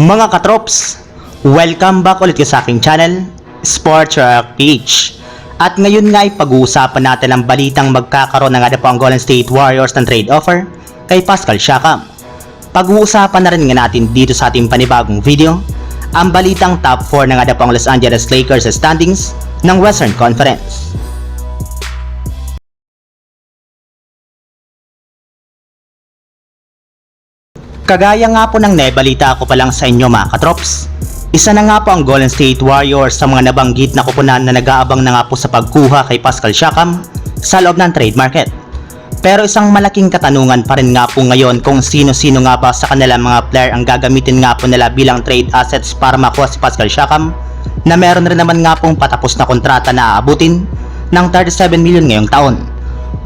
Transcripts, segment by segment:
Mga katrops, welcome back ulit sa aking channel, Sports Rock PH. At ngayon nga ay pag-uusapan natin ang balitang magkakaroon na nga po ang Golden State Warriors ng trade offer kay Pascal Siakam. Pag-uusapan na rin nga natin dito sa ating panibagong video, ang balitang top 4 na nga po ang Los Angeles Lakers standings ng Western Conference. Kagaya nga po ng nebalita ko pa lang sa inyo mga katrops. Isa na nga po ang Golden State Warriors sa mga nabanggit na kupunan na nag-aabang na nga po sa pagkuha kay Pascal Siakam sa loob ng trade market. Pero isang malaking katanungan pa rin nga po ngayon kung sino-sino nga ba sa kanilang mga player ang gagamitin nga po nila bilang trade assets para makuha si Pascal Siakam na meron rin naman nga pong patapos na kontrata na aabutin ng 37 million ngayong taon.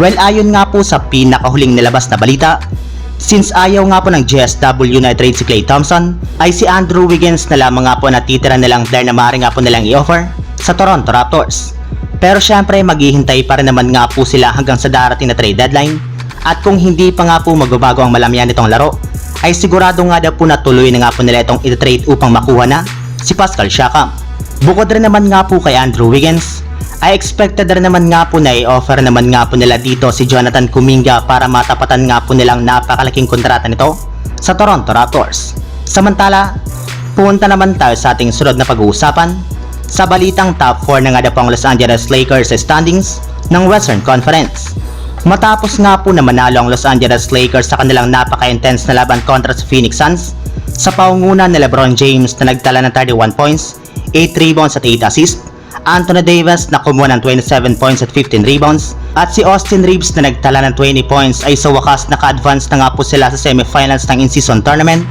Well ayon nga po sa pinakahuling nilabas na balita, Since ayaw nga po ng GSW na trade si Klay Thompson, ay si Andrew Wiggins na lamang nga po natitira nilang player na maaari nga po nilang i-offer sa Toronto Raptors. Pero syempre maghihintay pa rin naman nga po sila hanggang sa darating na trade deadline at kung hindi pa nga po magbabago ang malamian nitong laro, ay sigurado nga daw po na tuloy na nga po nila itong i-trade upang makuha na si Pascal Siakam. Bukod rin naman nga po kay Andrew Wiggins, ay expected rin naman nga po na i-offer naman nga po nila dito si Jonathan Kuminga para matapatan nga po nilang napakalaking kontrata nito sa Toronto Raptors. Samantala, punta naman tayo sa ating sunod na pag-uusapan sa balitang top 4 na nga daw po ang Los Angeles Lakers standings ng Western Conference. Matapos nga po na manalo ang Los Angeles Lakers sa kanilang napaka-intense na laban kontra sa Phoenix Suns sa paungunan ni LeBron James na nagtala ng 31 points, 8 rebounds at 8 assists Anthony Davis na kumuha ng 27 points at 15 rebounds at si Austin Reeves na nagtala ng 20 points ay sa wakas naka-advance na nga po sila sa semifinals ng in-season tournament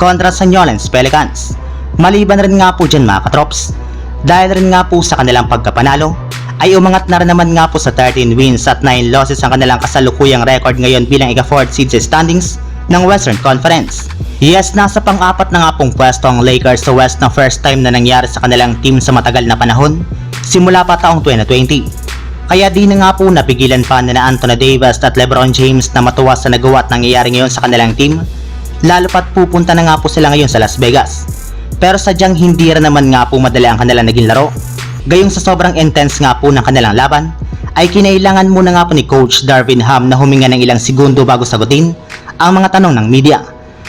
kontra sa New Orleans Pelicans. Maliban rin nga po dyan mga katrops, dahil rin nga po sa kanilang pagkapanalo, ay umangat na rin naman nga po sa 13 wins at 9 losses ang kanilang kasalukuyang record ngayon bilang ika-4th seed sa standings ng Western Conference. Yes, nasa pang-apat na nga pong pwesto ang Lakers sa West na first time na nangyari sa kanilang team sa matagal na panahon, simula pa taong 2020. Kaya di na nga po napigilan pa na Anthony Davis at Lebron James na matuwa sa nagawa at nangyayari ngayon sa kanilang team, lalo pat pupunta na nga po sila ngayon sa Las Vegas. Pero sadyang hindi rin naman nga po madali ang kanilang naging laro. Gayong sa sobrang intense nga po ng kanilang laban, ay kinailangan muna nga po ni Coach Darvin Ham na huminga ng ilang segundo bago sagutin ang mga tanong ng media.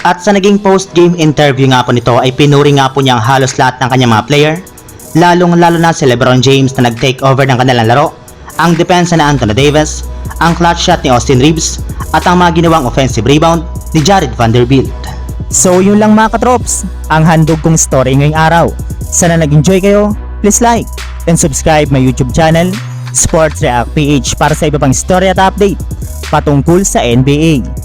At sa naging post-game interview nga po nito ay pinuri nga po niya ang halos lahat ng kanyang mga player, lalong lalo na si Lebron James na nag-take over ng kanilang laro, ang depensa na Anthony Davis, ang clutch shot ni Austin Reeves, at ang mga ginawang offensive rebound ni Jared Vanderbilt. So yun lang mga katrops, ang handog kong story ngayong araw. Sana nag-enjoy kayo, please like and subscribe my YouTube channel, Sports React PH para sa iba pang story at update patungkol sa NBA.